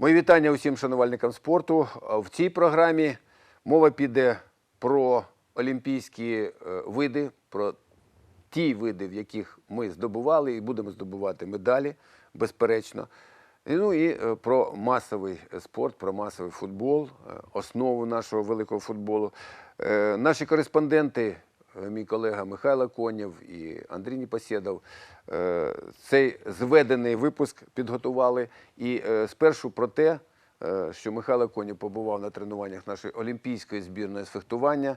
Мої вітання усім шанувальникам спорту. В цій програмі мова піде про олімпійські е, види, про ті види, в яких ми здобували і будемо здобувати медалі, безперечно. Ну і е, про масовий спорт, про масовий футбол, е, основу нашого великого футболу. Наші кореспонденти, мій колега Михайло Конєв і Андрій Непоседов, е, цей зведений випуск підготували. І е, спершу про те, е, що Михайло Конєв побував на тренуваннях нашої олімпійської збірної з фехтування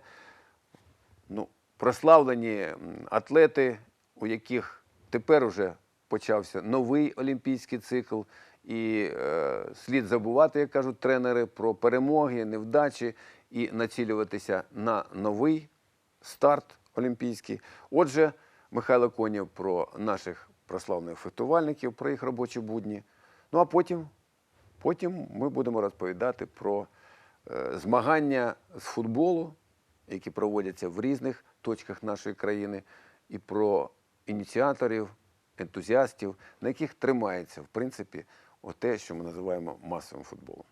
ну, прославлені атлети, у яких тепер уже почався новий олімпійський цикл, і е, слід забувати, як кажуть тренери, про перемоги, невдачі і націлюватися на новий старт олімпійський. Отже, Михайло Конєв про наших прославлених фехтувальників, про їх робочі будні. Ну а потім Потім ми будемо розповідати про е, змагання з футболу, які проводяться в різних точках нашої країни, і про ініціаторів, ентузіастів, на яких тримається, в принципі, те, що ми називаємо масовим футболом.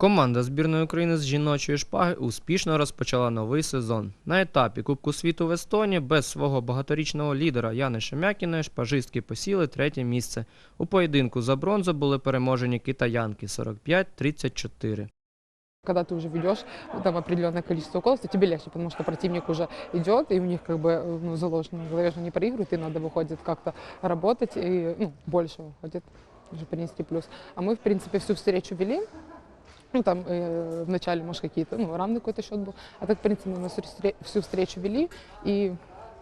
Команда збірної України з жіночої шпаги успішно розпочала новий сезон. На етапі Кубку світу в Естонії без свого багаторічного лідера Яни Шемякіної шпажистки посіли третє місце. У поєдинку за бронзу були переможені китаянки 45-34. Когда ты уже ведешь там определенное количество уколов, то тебе легче, потому что противник уже идет, и у них как бы э, ну, заложено в голове, что они проигрывают, и надо выходит как-то работать, и ну, больше выходит, уже принести плюс. А мы, в принципе, всю встречу вели, ну, там э, в начале, может, какие-то, ну, равный какой-то счет был, а так, в принципе, мы всю встре- всю встречу вели, и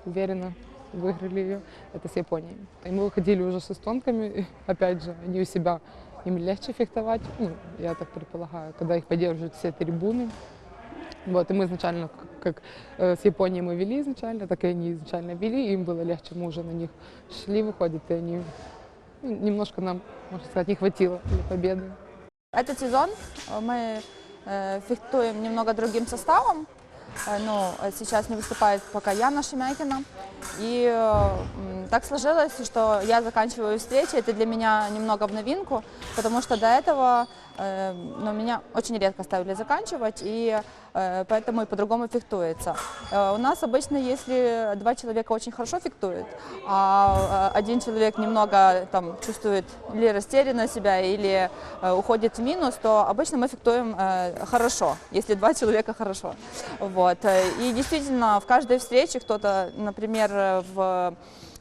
уверенно выиграли ее, это с Японией. И мы выходили уже с эстонками, и, опять же, они у себя, им легче фехтовать, ну, я так предполагаю, когда их поддерживают все трибуны. Вот, и мы изначально, к- как э, с Японией мы вели изначально, так и они изначально вели, им было легче, мы уже на них шли, выходит, и они, ну, немножко нам, можно сказать, не хватило для победы. Этот сезон э, мы э, фехтуем немного другим составом. Э, Ну, э, сейчас не выступает пока Яна Шемякина. И э, м, так сложилось, что я заканчиваю встречи. Это для меня немного в новинку, потому что до этого э, ну, меня очень редко ставили заканчивать, и э, поэтому и по-другому фехтуется. Э, У нас обычно, если два человека очень хорошо фехтуют, а э, один человек немного там чувствует или растерянно себя, или э, уходит в минус, то обычно мы фехтуем э, хорошо, если два человека хорошо. Вот. Э, И действительно, в каждой встрече кто-то, например, э, в э,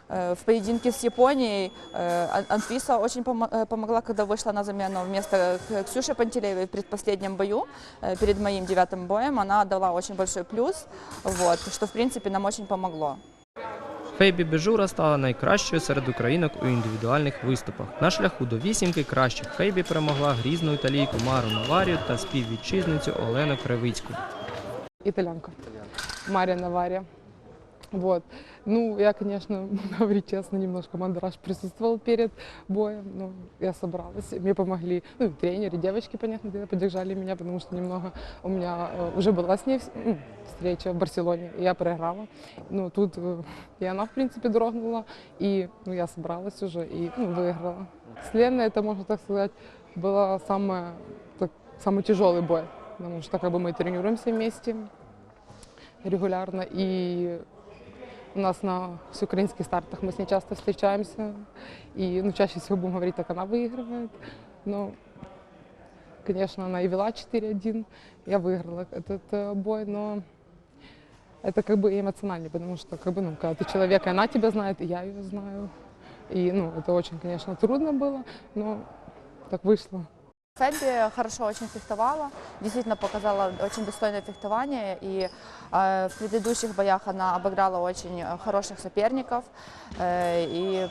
в поединке с Японией э, Ан- Анфиса очень помо- э, помогла, когда вышла на замену вместо К- Ксюши Пантелеевой в предпоследнем бою, э, перед моим девятым боем. Она дала очень большой плюс, вот, что, в принципе, нам очень помогло. Фейбі Бежура стала найкращою серед українок у індивідуальних виступах. На шляху до вісімки кращих Фейбі перемогла грізну італійку Мару Наварію та співвітчизницю Олену Кривицьку. Итальянка. Мария Навария. Вот. Ну, я, конечно, говорю честно, немножко мандраж присутствовал перед боем, но я собралась, мне помогли, ну, и тренеры, девочки, понятно, дело, поддержали меня, потому что немного у меня э, уже была с ней вс- ну, встреча в Барселоне, и я проиграла. Ну, тут э, и она, в принципе, дрогнула, и ну, я собралась уже и ну, выиграла. С Леной, это, можно так сказать, было самое, так, самый тяжелый бой, потому что как бы мы тренируемся вместе, регулярно. И у нас на всеукраинских стартах мы с ней часто встречаемся. И ну, чаще всего будем говорить, так она выигрывает. Но, конечно, она и вела 4-1. Я выиграла этот э, бой, но это как бы эмоционально, потому что как бы, ну, когда ты человек, и она тебя знает, и я ее знаю. И ну, это очень, конечно, трудно было, но так вышло. Фэби хорошо очень фехтовала, действительно показала очень достойное фехтование, и э, в предыдущих боях она обыграла очень э, хороших соперников, э, и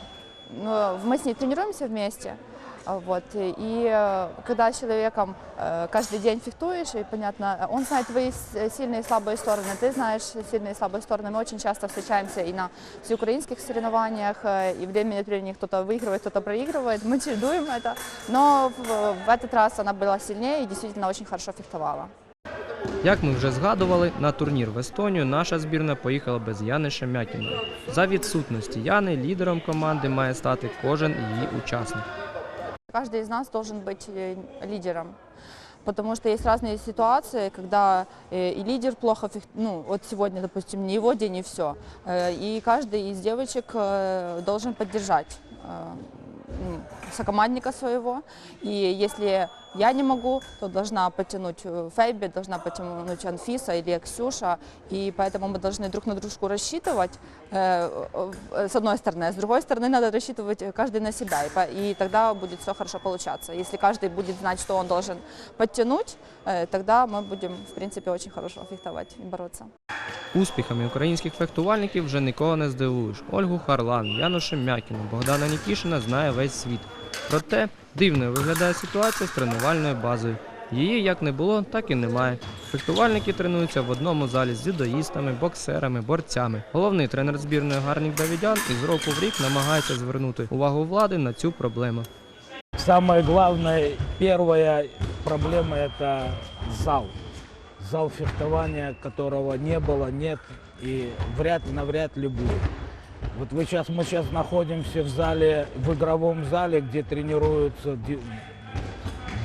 ну, мы с ней тренируемся вместе, а, вот, и э, когда с человеком э, каждый день фехтуешь, и понятно, он знает твои с- сильные и слабые стороны, ты знаешь сильные и слабые стороны, мы очень часто встречаемся и на всеукраинских соревнованиях, э, и время от времени кто-то выигрывает, кто-то проигрывает, мы чередуем это, но в, в этот раз она была сильнее и действительно очень хорошо фехтовала. Як ми вже згадували, на турнір в Естонію наша збірна поїхала без Яни Шемякіної. За відсутності Яни лідером команди має стати кожен її учасник. Каждый из нас должен быть э, лидером. Потому что есть разные ситуации, когда э, и лидер плохо, фех- ну вот сегодня, допустим, не его день и все. И каждый из девочек э, должен поддержать э, м, сокомандника своего. И если я не могу, то должна подтянуть э, Фейби, должна подтянуть Анфиса или Ксюша. И поэтому мы должны друг на дружку рассчитывать, э, э, с одной стороны. А с другой стороны, надо рассчитывать э, каждый на себя. И, по- и тогда будет все хорошо получаться. Если каждый будет знать, что он должен подтянуть, э, тогда мы будем, в принципе, очень хорошо фехтовать и бороться. Успіхами українських фехтувальників вже нікого не здивуєш. Ольгу Харлан, Яну Шемякіну, Богдана Нікішина знає весь світ. Проте дивною виглядає ситуація з тренувальною базою. Її як не було, так і немає. Фехтувальники тренуються в одному залі з дзюдоїстами, боксерами, борцями. Головний тренер збірної Гарнік Давідян із року в рік намагається звернути увагу влади на цю проблему. Самая главная, первая проблема – это зал. Зал фехтования, которого не было, нет и вряд навряд ли будет. Вот вы сейчас, мы сейчас находимся в зале, в игровом зале, где тренируются ди-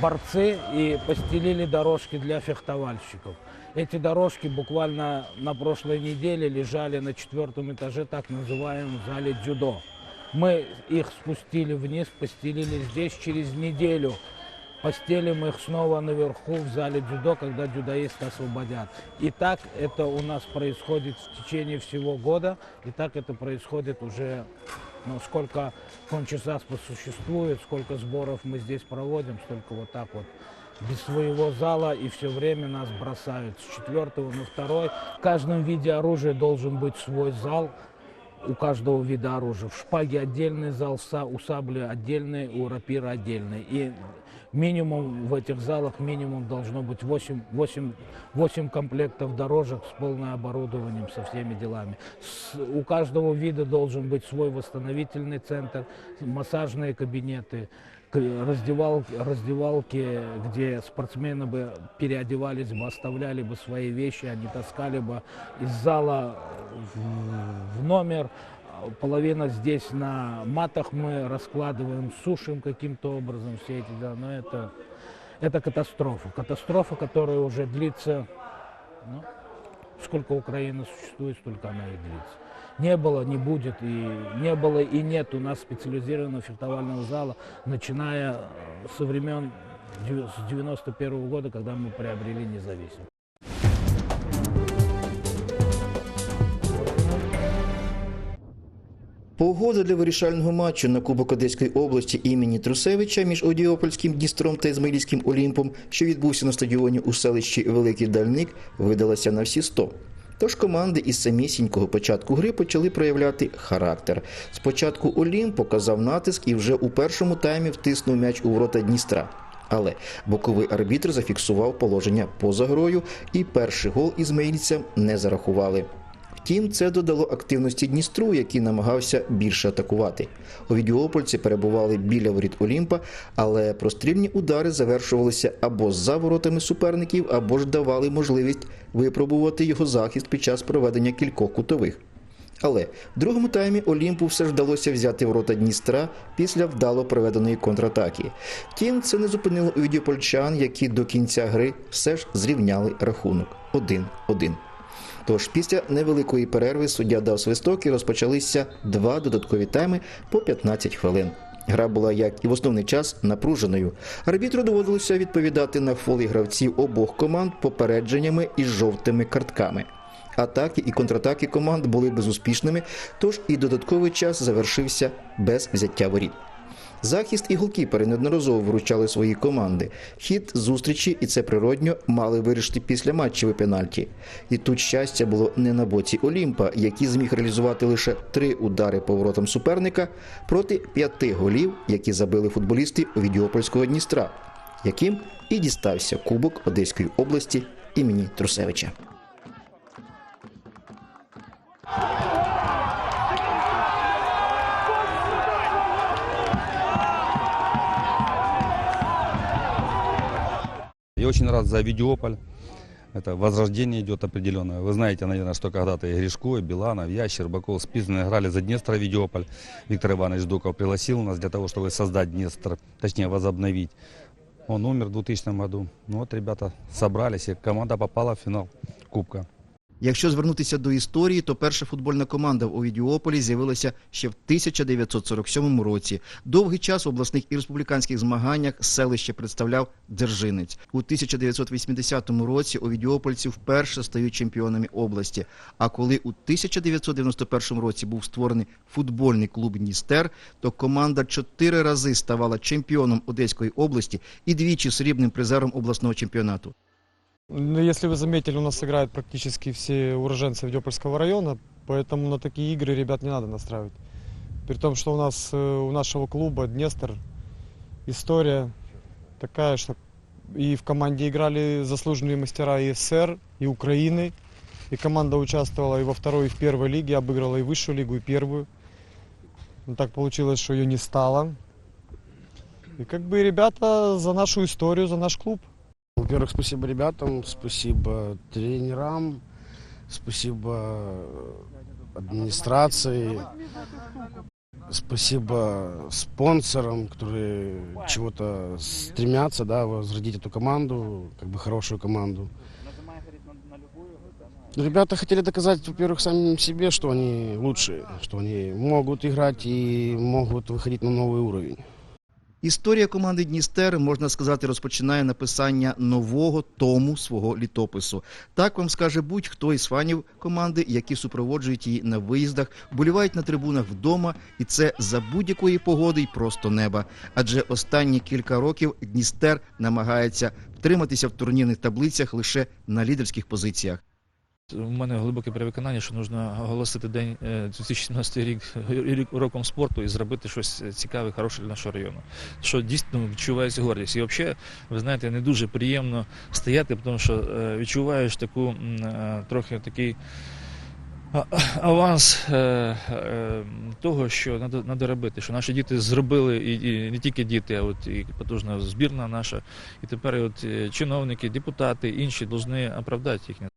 борцы и постелили дорожки для фехтовальщиков. Эти дорожки буквально на прошлой неделе лежали на четвертом этаже, так называемом зале дзюдо. Мы их спустили вниз, постелили здесь через неделю. Постелим их снова наверху в зале дзюдо, когда дзюдоисты освободят. И так это у нас происходит в течение всего года. И так это происходит уже, ну, сколько кончесаспа существует, сколько сборов мы здесь проводим, столько вот так вот без своего зала и все время нас бросают с четвертого на второй. В каждом виде оружия должен быть свой зал у каждого вида оружия. В шпаге отдельный зал, у сабли отдельный, у рапира отдельный. И минимум в этих залах минимум должно быть 8, 8, 8 комплектов дорожек с полным оборудованием, со всеми делами. С- у каждого вида должен быть свой восстановительный центр, массажные кабинеты, к- раздевал, раздевалки, где спортсмены бы переодевались бы, оставляли бы свои вещи, они таскали бы из зала в, в номер. Половина здесь на матах мы раскладываем, сушим каким-то образом все эти дела. Но это, это катастрофа. Катастрофа, которая уже длится, ну, сколько Украина существует, столько она и длится. Не было, не будет, и не было и нет у нас специализированного фехтовального зала, начиная э, со времен с 91 года, когда мы приобрели независимость. Погода для вирішального матчу на Кубок Одеської області імені Трусевича між Одіопольським Дністром та Ізмаїльським Олімпом, що відбувся на стадіоні у селищі Великий Дальник, видалася на всі 100. Тож команди із самісінького початку гри почали проявляти характер. Спочатку Олімп показав натиск і вже у першому таймі втиснув м'яч у ворота Дністра. Але боковий арбітр зафіксував положення поза грою, і перший гол ізмаїльцям не зарахували. Втім, це додало активності Дністру, який намагався більше атакувати. Овідіопольці перебували біля воріт Олімпа, але прострільні удари завершувалися або за воротами суперників, або ж давали можливість випробувати його захист під час проведення кількох кутових. Але в другому таймі Олімпу все ж вдалося взяти ворота Дністра після вдало проведеної контратаки. Втім, це не зупинило овідіопольчан, які до кінця гри все ж зрівняли рахунок 1-1. Тож після невеликої перерви суддя дав свисток і розпочалися два додаткові тайми по 15 хвилин. Гра була, як і в основний час, напруженою. Арбітру доводилося відповідати на фоли гравців обох команд попередженнями і жовтими картками. Атаки і контратаки команд були безуспішними, тож і додатковий час завершився без взяття воріт. Захист і голкіпери неодноразово виручали свої команди. Хід зустрічі, і це природньо, мали вирішити після матчеві пенальті. І тут щастя було не на боці Олімпа, який зміг реалізувати лише три удари по воротам суперника проти п'яти голів, які забили футболісти Овідіопольського Дністра, яким і дістався Кубок Одеської області імені Трусевича. Я очень рад за Видеополь. Это возрождение идет определенное. Вы знаете, наверное, что когда-то и Гришко, и Биланов, я, Щербаков, Спицын играли за Днестр Видеополь. Виктор Иванович Дуков пригласил нас для того, чтобы создать Днестр, точнее возобновить. Он умер в 2000 году. Ну вот ребята собрались, и команда попала в финал Кубка. Якщо звернутися до історії, то перша футбольна команда в Овідіополі з'явилася ще в 1947 році. Довгий час в обласних і республіканських змаганнях селище представляв Держинець. У 1980 році овідіопольці вперше стають чемпіонами області. А коли у 1991 році був створений футбольний клуб Дністер, то команда чотири рази ставала чемпіоном Одеської області і двічі срібним призером обласного чемпіонату. Ну, если вы заметили, у нас играют практически все уроженцы Авдеопольского района, поэтому на такие игры ребят не надо настраивать. При том, что у нас э, у нашего клуба Днестр история такая, что и в команде играли заслуженные мастера и СССР, и Украины, и команда участвовала и во второй, и в первой лиге, обыграла и высшую лигу, и первую. Но так получилось, что ее не стало. И как бы ребята за нашу историю, за наш клуб. Во-первых, спасибо ребятам, спасибо тренерам, спасибо администрации, спасибо спонсорам, которые чего-то стремятся, да, возродить эту команду, как бы хорошую команду. Ребята хотели доказать, во-первых, самим себе, что они лучшие, что они могут играть и могут выходить на новый уровень. Історія команди Дністер, можна сказати, розпочинає написання нового тому свого літопису. Так вам скаже будь-хто із фанів команди, які супроводжують її на виїздах, болівають на трибунах вдома, і це за будь-якої погоди й просто неба. Адже останні кілька років Дністер намагається втриматися в турнірних таблицях лише на лідерських позиціях. У мене глибоке переконання, що потрібно оголосити день е, 2017 рік рік роком спорту і зробити щось цікаве, хороше для нашого району. Що дійсно відчувається гордість. І взагалі, ви знаєте, не дуже приємно стояти, тому що е, відчуваєш таку е, трохи такий. Аванс е, е, того, що треба, робити, що наші діти зробили, і, не тільки діти, а от і потужна збірна наша. І тепер от, е, чиновники, депутати, інші повинні оправдати їхнє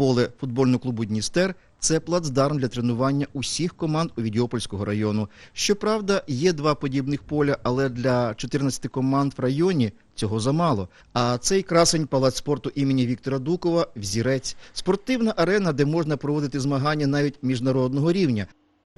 Поле футбольного клубу Дністер це плацдарм для тренування усіх команд у Відіопольського району. Щоправда, є два подібних поля, але для 14 команд в районі цього замало. А цей красень палац спорту імені Віктора Дукова взірець спортивна арена, де можна проводити змагання навіть міжнародного рівня.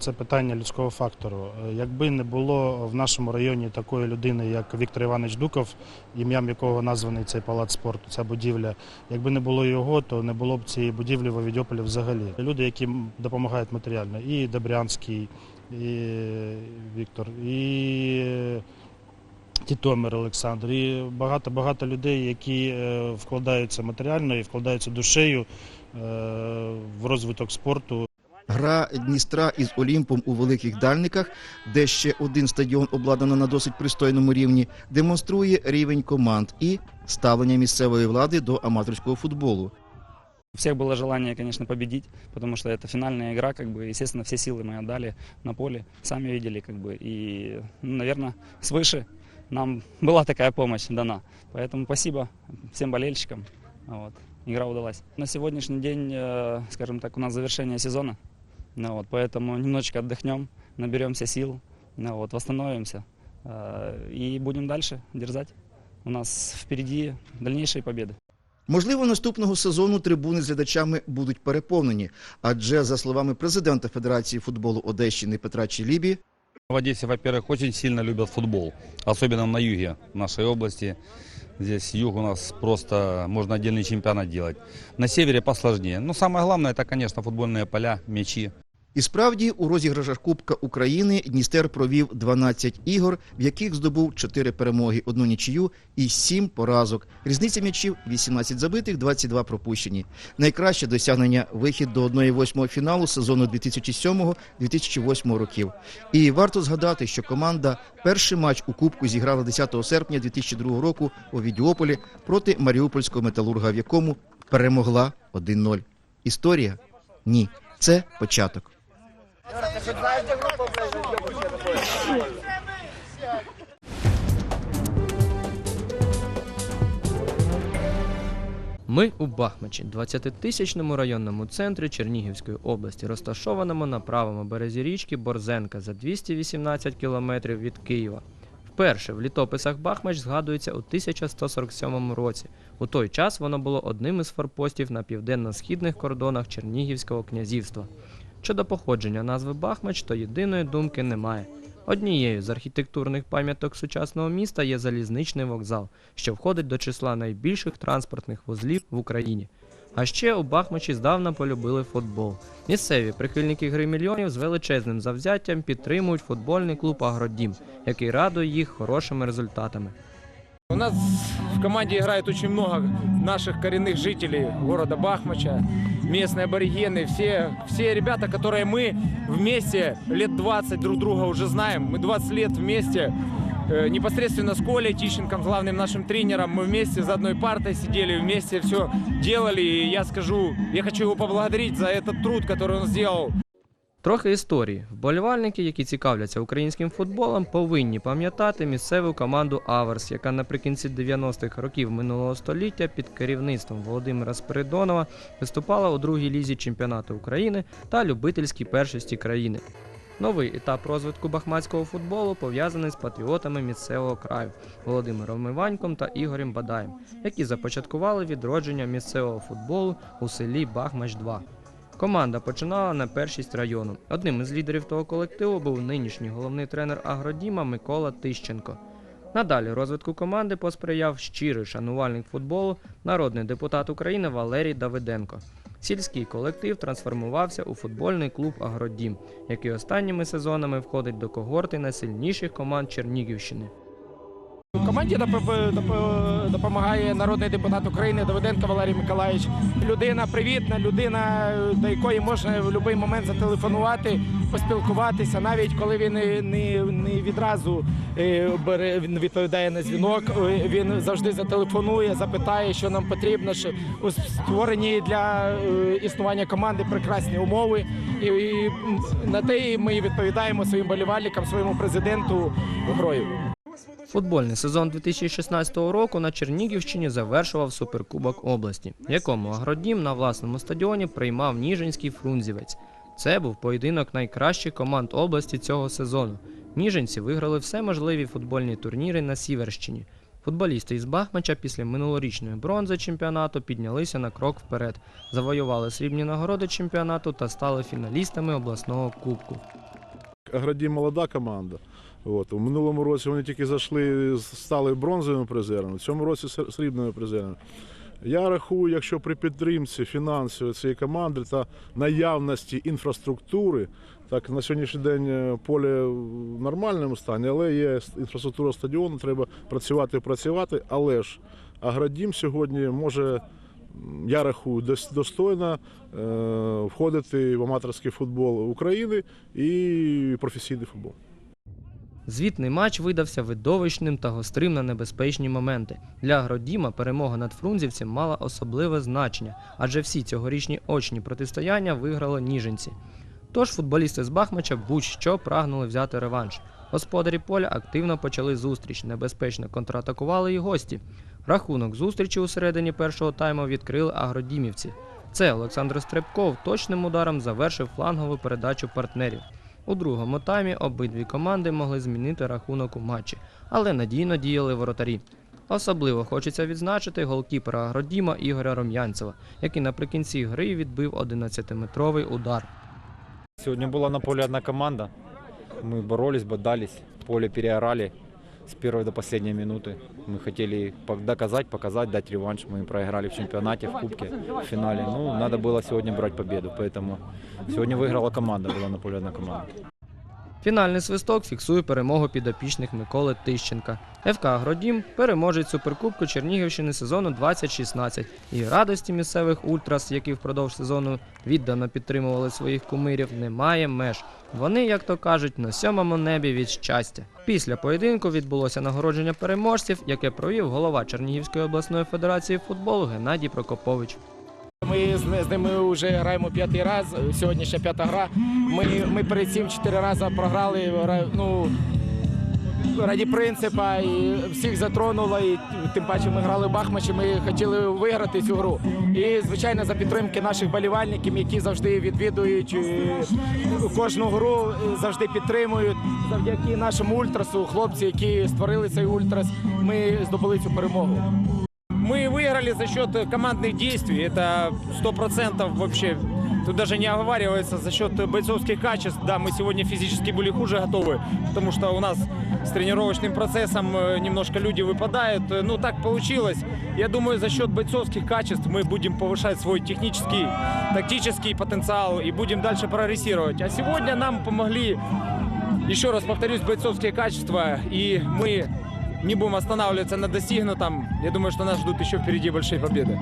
Це питання людського фактору. Е, Якби не було в нашому районі такої людини, як Віктор Іванович Дуков, ім'ям якого названий цей палац спорту, ця будівля, якби не було його, то не було б цієї будівлі в Овідіополі взагалі. Люди, які допомагають матеріально, і Добрянський, і Віктор, і е, Тітомир Олександр, і багато-багато людей, які е, вкладаються матеріально і вкладаються душею в розвиток спорту. Гра Дністра із Олімпом у великих дальниках, де ще один стадіон обладнано на досить пристойному рівні, демонструє рівень команд і ставлення місцевої влади до аматорського футболу. У всех было желание, конечно, победить, потому что это финальная игра, как бы, естественно, все силы мы отдали на поле, сами видели, как бы, и, ну, наверное, свыше нам была такая помощь дана. Поэтому спасибо всем болельщикам. Вот. Игра удалась. На сегодняшний день, э, скажем так, у нас завершение сезона, ну, вот, поэтому немножечко отдохнем, наберемся сил, ну, вот, восстановимся э, и будем дальше дерзать. У нас впереди дальнейшие победы. Можливо, наступного сезону трибуни з глядачами будуть переповнені, адже, за словами президента Федерації футболу Одещини Петра Чілібі, В Одессе, во-первых, очень сильно любят футбол, особенно на юге нашей области. Здесь юг у нас просто можно отдельный чемпионат делать. На севере посложнее. Но самое главное, это, конечно, футбольные поля, мячи. І справді у розіграшах Кубка України Дністер провів 12 ігор, в яких здобув 4 перемоги, одну нічию і 7 поразок. Різниця м'ячів 18 забитих, 22 пропущені. Найкраще досягнення вихід до 1-8 фіналу сезону 2007-2008 років. І варто згадати, що команда перший матч у Кубку зіграла 10 серпня 2002 року у Відіополі проти Маріупольського металурга, в якому перемогла 1-0. Історія? Ні. Це початок. Ми у Бахмачі, 20-тисячному районному центрі Чернігівської області, розташованому на правому березі річки Борзенка за 218 кілометрів від Києва. Вперше в літописах Бахмач згадується у 1147 році. У той час воно було одним із форпостів на південно-східних кордонах Чернігівського князівства. Щодо походження назви Бахмач, то єдиної думки немає. Однією з архітектурних пам'яток сучасного міста є залізничний вокзал, що входить до числа найбільших транспортних вузлів в Україні. А ще у Бахмачі здавна полюбили футбол. Місцеві прихильники гри мільйонів з величезним завзяттям підтримують футбольний клуб Агродім, який радує їх хорошими результатами. У нас в команде играет очень много наших коренных жителей города Бахмача, местные аборигены, все, все ребята, которые мы вместе лет 20 друг друга уже знаем. Мы 20 лет вместе, э, непосредственно с Колей Тищенком, главным нашим тренером, мы вместе за одной партой сидели, вместе все делали. И я скажу, я хочу его поблагодарить за этот труд, который он сделал. Трохи історії. Вболівальники, які цікавляться українським футболом, повинні пам'ятати місцеву команду Аверс, яка наприкінці 90-х років минулого століття під керівництвом Володимира Спиридонова виступала у другій лізі чемпіонату України та любительській першості країни. Новий етап розвитку бахмацького футболу пов'язаний з патріотами місцевого краю Володимиром Іваньком та Ігорем Бадаєм, які започаткували відродження місцевого футболу у селі Бахмач 2. Команда починала на першість району. Одним із лідерів того колективу був нинішній головний тренер Агродіма Микола Тищенко. Надалі розвитку команди посприяв щирий шанувальник футболу, народний депутат України Валерій Давиденко. Сільський колектив трансформувався у футбольний клуб Агродім, який останніми сезонами входить до когорти найсильніших команд Чернігівщини. Команді доп- доп- допомагає народний депутат України Давиденко Валерій Миколаївич. Людина привітна, людина, до якої можна в будь-який момент зателефонувати, поспілкуватися, навіть коли він не, відразу е, бере, відповідає на дзвінок. е, Він завжди зателефонує, запитає, що нам потрібно, що у створенні для е, існування команди прекрасні умови. І, і на те ми відповідаємо своїм болівальникам, своєму президенту грою. Футбольний сезон 2016 року на Чернігівщині завершував Суперкубок області, якому Агродім на власному стадіоні приймав Ніжинський Фрунзівець. Це був поєдинок найкращих команд області цього сезону. Ніжинці виграли все можливі футбольні турніри на Сіверщині. Футболісти із Бахмача після минулорічної бронзи чемпіонату піднялися на крок вперед, завоювали срібні нагороди чемпіонату та стали фіналістами обласного кубку. Аградім молода команда. От. У минулому році вони тільки зайшли, стали бронзовими призерами, в цьому році срібними призерами. Я рахую, якщо при підтримці фінансової цієї команди та наявності інфраструктури, так на сьогоднішній день е, поле в нормальному стані, але є інфраструктура стадіону, треба працювати і працювати. Але ж Аградім сьогодні може, я рахую, дос- достойно е, входити в аматорський футбол України і професійний футбол. Звітний матч видався видовищним та гострим на небезпечні моменти. Для Агродіма перемога над фрунзівцем мала особливе значення, адже всі цьогорічні очні протистояння виграли ніженці. Тож футболісти з Бахмача будь-що прагнули взяти реванш. Господарі поля активно почали зустріч, небезпечно контратакували і гості. Рахунок зустрічі у середині першого тайму відкрили агродімівці. Це Олександр Стрибков точним ударом завершив флангову передачу партнерів. У другому таймі обидві команди могли змінити рахунок у матчі, але надійно діяли воротарі. Особливо хочеться відзначити голкіпера Агродіма Ігоря Ром'янцева, який наприкінці гри відбив 11-метровий удар. Сьогодні була на полі одна команда. Ми боролись, бодались, поле переорали с первой до последней минуты. Мы хотели пок- доказать, показать, дать реванш. Мы проиграли в чемпионате, в кубке, в финале. Ну, надо было сегодня брать победу, поэтому сегодня выиграла команда, была на поле одна команда. Фінальний свисток фіксує перемогу підопічних Миколи Тищенка. ФК Агродім переможець Суперкубку Чернігівщини сезону 2016. І радості місцевих ультрас, які впродовж сезону віддано підтримували своїх кумирів, немає меж. Вони, як то кажуть, на сьомому небі від щастя. Після поєдинку відбулося нагородження переможців, яке провів голова Чернігівської обласної федерації футболу Геннадій Прокопович. Ми з, з ними вже граємо п'ятий раз. Сьогодні ще п'ята гра. Ми, ми перед цим чотири рази програли. Ну, раді принципа і всіх затронуло. І тим паче ми грали в Бахмачі, ми хотіли виграти цю гру. І звичайно за підтримки наших болівальників, які завжди відвідують е, кожну гру, е, завжди підтримують. Завдяки нашому ультрасу, хлопці, які створили цей ультрас, ми здобули цю перемогу. Мы выиграли за счет командных действий. Это сто процентов вообще. Тут даже не оговаривается за счет бойцовских качеств. Да, мы сегодня физически были хуже готовы, потому что у нас с тренировочным процессом э, немножко люди выпадают. Э, Ну, так получилось. Я думаю, за счет бойцовских качеств мы будем повышать свой технический, тактический потенциал и будем дальше прогрессировать. А сегодня нам помогли, еще раз повторюсь, бойцовские качества. И мы не будем останавливаться на достигнутом. Я думаю, что нас ждут еще впереди большие победы.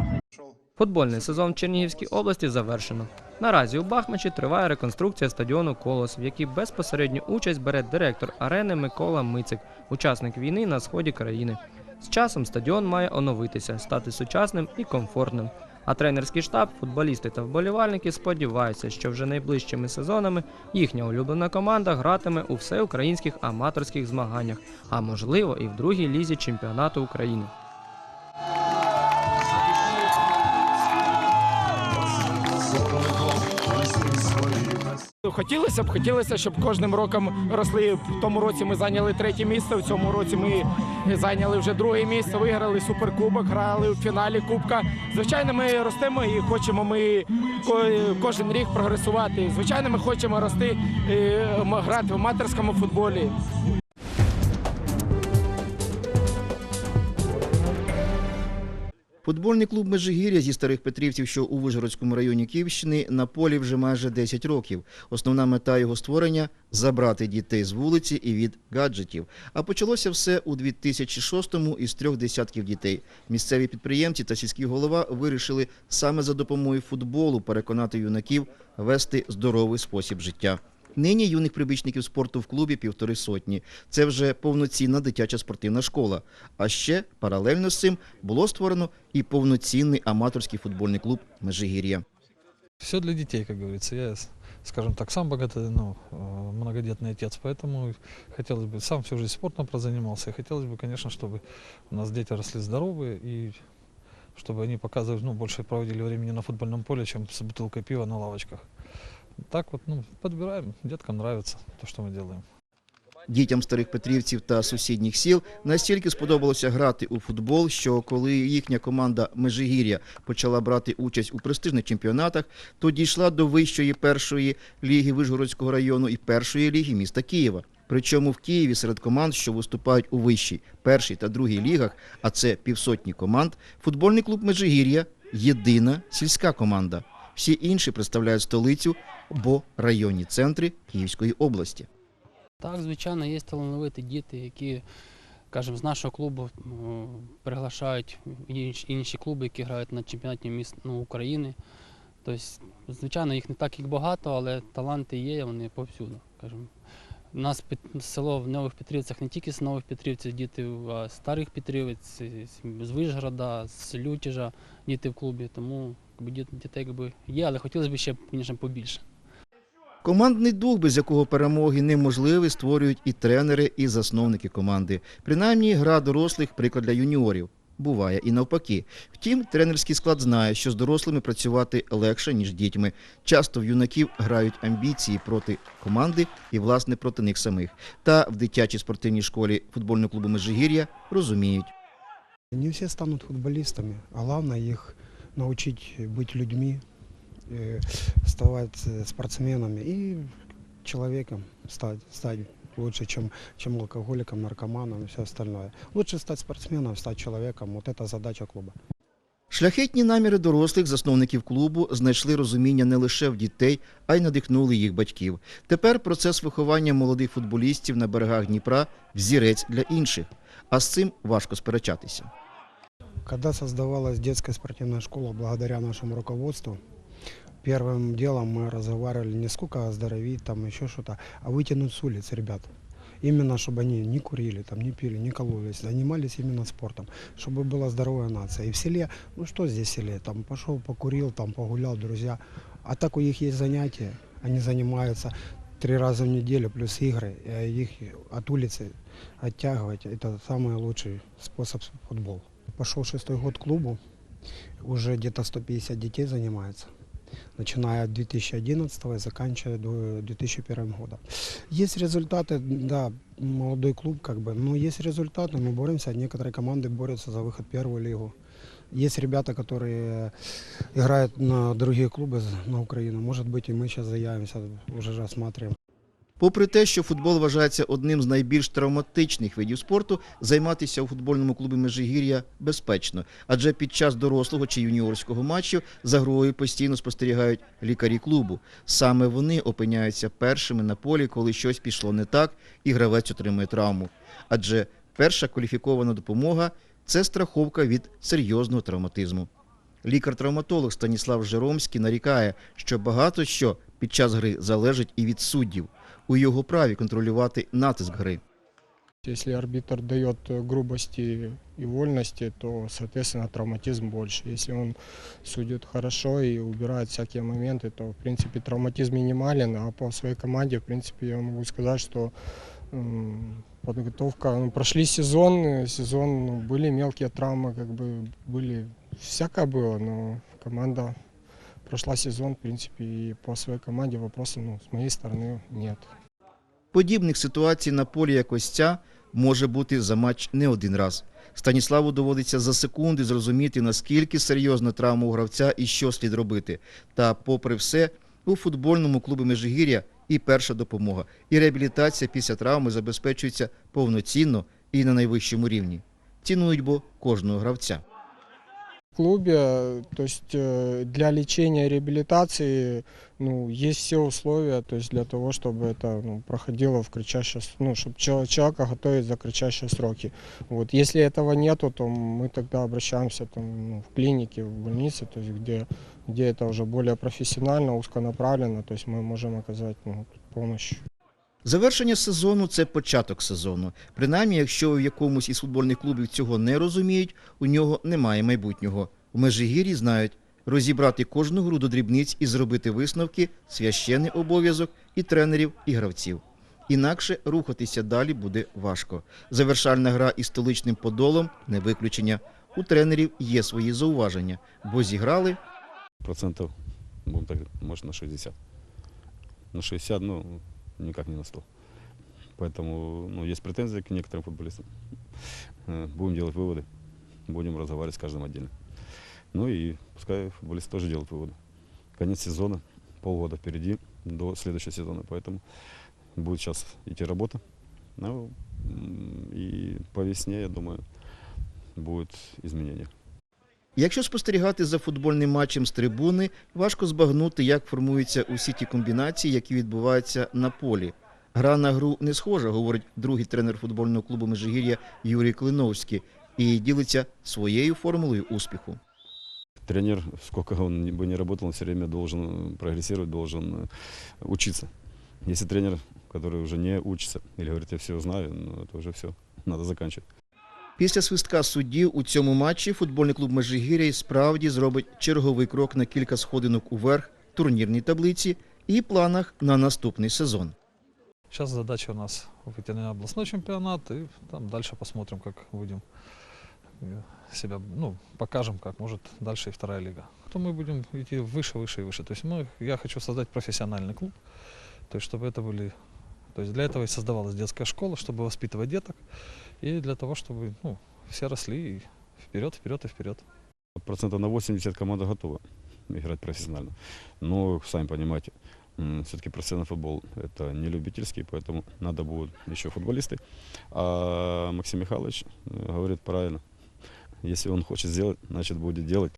Футбольний сезон в Чернігівській області завершено. Наразі у Бахмачі триває реконструкція стадіону Колос, в якій безпосередню участь бере директор арени Микола Мицик, учасник війни на сході країни. З часом стадіон має оновитися, стати сучасним і комфортним. А тренерський штаб, футболісти та вболівальники сподіваються, що вже найближчими сезонами їхня улюблена команда гратиме у всеукраїнських аматорських змаганнях, а можливо і в другій лізі чемпіонату України. Хотілося б, хотілося, щоб кожним роком росли. В тому році ми зайняли третє місце. В цьому році ми зайняли вже друге місце, виграли суперкубок, грали у фіналі Кубка. Звичайно, ми ростемо і хочемо ми ко- кожен рік прогресувати. Звичайно, ми хочемо рости, е, грати в аматорському футболі. Футбольний клуб Межигір'я зі старих Петрівців, що у Вижгородському районі Київщини, на полі вже майже 10 років. Основна мета його створення забрати дітей з вулиці і від гаджетів. А почалося все у 2006-му із трьох десятків дітей. Місцеві підприємці та сільський голова вирішили саме за допомогою футболу переконати юнаків вести здоровий спосіб життя. Нині юних прибічників спорту в клубі півтори сотні. Це вже повноцінна дитяча спортивна школа. А ще паралельно з цим було створено і повноцінний аматорський футбольний клуб Межигір'я. Все для детей, как говорится. Я, с- скажем так, сам богатый, ну, э, многодетный отец, поэтому хотелось бы, сам всю жизнь спортом прозанимался, и хотелось бы, конечно, чтобы у нас дети росли здоровые, и чтобы они показывали, ну, больше проводили времени на футбольном поле, чем с бутылкой пива на лавочках. Так вот, ну, подбираем, деткам нравится то, что мы делаем. Дітям старих Петрівців та сусідніх сіл настільки сподобалося грати у футбол, що коли їхня команда Межигір'я почала брати участь у престижних чемпіонатах, то дійшла до вищої першої ліги Вишгородського району і першої ліги міста Києва. Причому в Києві серед команд, що виступають у вищій, першій та другій лігах, а це півсотні команд, футбольний клуб Межигір'я єдина сільська команда. Всі інші представляють столицю або районні центри Київської області. Так, звичайно, є талановиті діти, які, скажімо, з нашого клубу приглашають інші, клуби, які грають на чемпіонаті міст ну, України. Тобто, звичайно, їх не так як багато, але таланти є, вони повсюди. Скажімо. У нас село в Нових Петрівцях не тільки з Нових Петрівців діти, а старих Петрівець, з- з з Лютіжа діти в клубі. Тому дітей якби, є, але хотілося б ще, звісно, побільше. Командний дух, без якого перемоги неможливі, створюють і тренери, і засновники команди. Принаймні, гра дорослих приклад для юніорів Буває і навпаки. Втім, тренерський склад знає, що з дорослими працювати легше, ніж з дітьми. Часто в юнаків грають амбіції проти команди і, власне, проти них самих. Та в дитячій спортивній школі футбольного клубу Межигір'я розуміють. Не все станут футболистами, а главное их научить быть людьми, э, вставать э, спортсменами и человеком стать, стать лучше, чем, чем алкоголиком, наркоманом и все остальное. Лучше стать спортсменом, стать человеком. Вот это задача клуба. Шляхетні наміри дорослих засновників клубу знайшли розуміння не лише в дітей, а й надихнули їх батьків. Тепер процес виховання молодих футболістів на берегах Дніпра взірець для інших. А з цим важко сперечатися. Когда создавалась детская спортивная школа, благодаря нашему руководству, первым делом мы разговаривали не сколько оздоровить, там еще что-то, а вытянуть с улиц ребят. Именно, чтобы они не курили, там, не пили, не кололись, занимались именно спортом, чтобы была здоровая нация. И в селе, ну что здесь в селе, там пошел, покурил, там погулял, друзья. А так у них есть занятия, они занимаются. три раза в неделю плюс игры, и их от улицы оттягивать, это самый лучший способ футбол. Пошел шестой год клубу, уже где-то 150 детей занимается, начиная от 2011 и заканчивая до 2001 года. Есть результаты, да, молодой клуб как бы, но есть результаты, мы боремся, некоторые команды борются за выход в первую лигу. Есть ребята, которые играют на другие клубы на Украину. Может быть, и мы сейчас заявимся, уже рассматриваем. Попри те, що футбол вважається одним з найбільш травматичних видів спорту, займатися у футбольному клубі Межигір'я безпечно, адже під час дорослого чи юніорського матчу за грою постійно спостерігають лікарі клубу. Саме вони опиняються першими на полі, коли щось пішло не так, і гравець отримує травму. Адже перша кваліфікована допомога це страховка від серйозного травматизму. Лікар-травматолог Станіслав Жеромський нарікає, що багато що під час гри залежить і від суддів У його праві контролювати натиск гри. Если арбитр дает э, грубости и вольности, то, соответственно, травматизм больше. Если он судит хорошо и убирает всякие моменты, то, в принципе, травматизм минимален. А по своей команде, в принципе, я могу сказать, что м, подготовка, ну, прошли сезон, э, сезон, ну, были мелкие травмы, как бы были, всякое было, но команда прошла сезон, в принципе, и по своей команде вопросов, ну, с моей стороны нет. Подібних ситуацій на полі як ось ця може бути за матч не один раз. Станіславу доводиться за секунди зрозуміти, наскільки серйозна травма у гравця і що слід робити. Та, попри все, у футбольному клубі Межигір'я і перша допомога, і реабілітація після травми забезпечується повноцінно і на найвищому рівні. Цінують бо кожного гравця В клубе, то есть э, для лечения и реабилитации, ну, есть все условия, то есть для того, чтобы это ну, проходило в кратчайшие, с- ну, чтобы человека готовить за кратчайшие сроки. Вот, если этого нету, то мы тогда обращаемся там, ну, в клинике, в больнице, то есть где, где это уже более профессионально, узконаправленно, то есть мы можем оказать ну, помощь. Завершення сезону це початок сезону. Принаймні, якщо в якомусь із футбольних клубів цього не розуміють, у нього немає майбутнього. У Межигір'ї знають, розібрати кожну гру до дрібниць і зробити висновки священний обов'язок і тренерів, і гравців. Інакше рухатися далі буде важко. Завершальна гра із столичним подолом не виключення. У тренерів є свої зауваження, бо зіграли Процентов, будем так, может, на 60. На 60, ну, никак не на 100. Поэтому, ну, есть претензии к некоторым футболистам. Э, Будем делать выводы, будем разговаривать с каждым отдельно. Ну и пускай футболисты тоже делают выводы. Конец сезона, полгода впереди до следующего сезона, поэтому будет сейчас идти работа. Ну, и по весне, я думаю, будет изменение. Якщо спостерігати за футбольним матчем з трибуни, важко збагнути, як формуються усі ті комбінації, які відбуваються на полі. Гра на гру не схожа, говорить другий тренер футбольного клубу Межигір'я Юрій Клиновський, і ділиться своєю формулою успіху. тренер, сколько он ни- бы ни работал, он все время должен э, прогрессировать, должен э, учиться. Если тренер, который уже не учится или говорит, я все знаю, ну, это уже все, надо заканчивать. Після свистка суддів у цьому матчі футбольний клуб Межигір'я і справді зробить черговий крок на кілька сходинок уверх в турнірній таблиці і планах на наступний сезон. Сейчас задача у нас выйти на областной чемпионат, и там дальше посмотрим, как будем э, себя, ну, покажем, как может дальше и вторая лига. То мы будем идти выше, выше и выше. То есть мы, я хочу создать профессиональный клуб, то есть чтобы это были, то есть для этого и создавалась детская школа, чтобы воспитывать деток, и для того, чтобы, ну, все росли и вперед, вперед и вперед. Процентов на 80 команда готова играть профессионально. Но, сами понимаете, все-таки профессиональный футбол – это не любительский, поэтому надо будут еще футболисты. А Максим Михайлович э, говорит правильно. Если он хочет сделать, значит будет делать.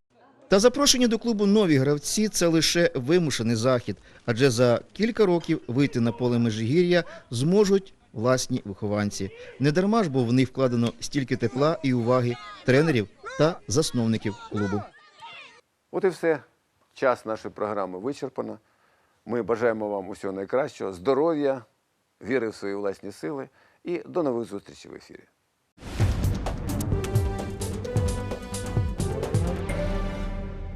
Та запрошені до клубу нові гравці це лише вимушений захід, адже за кілька років вийти на поле Межигір'я зможуть власні вихованці. Недарма ж, бо в них вкладено стільки тепла і уваги тренерів та засновників клубу. От і все. Час нашої програми вичерпано. Ми бажаємо вам усього найкращого, здоров'я, віри в свої власні сили і до нових зустрічей в ефірі.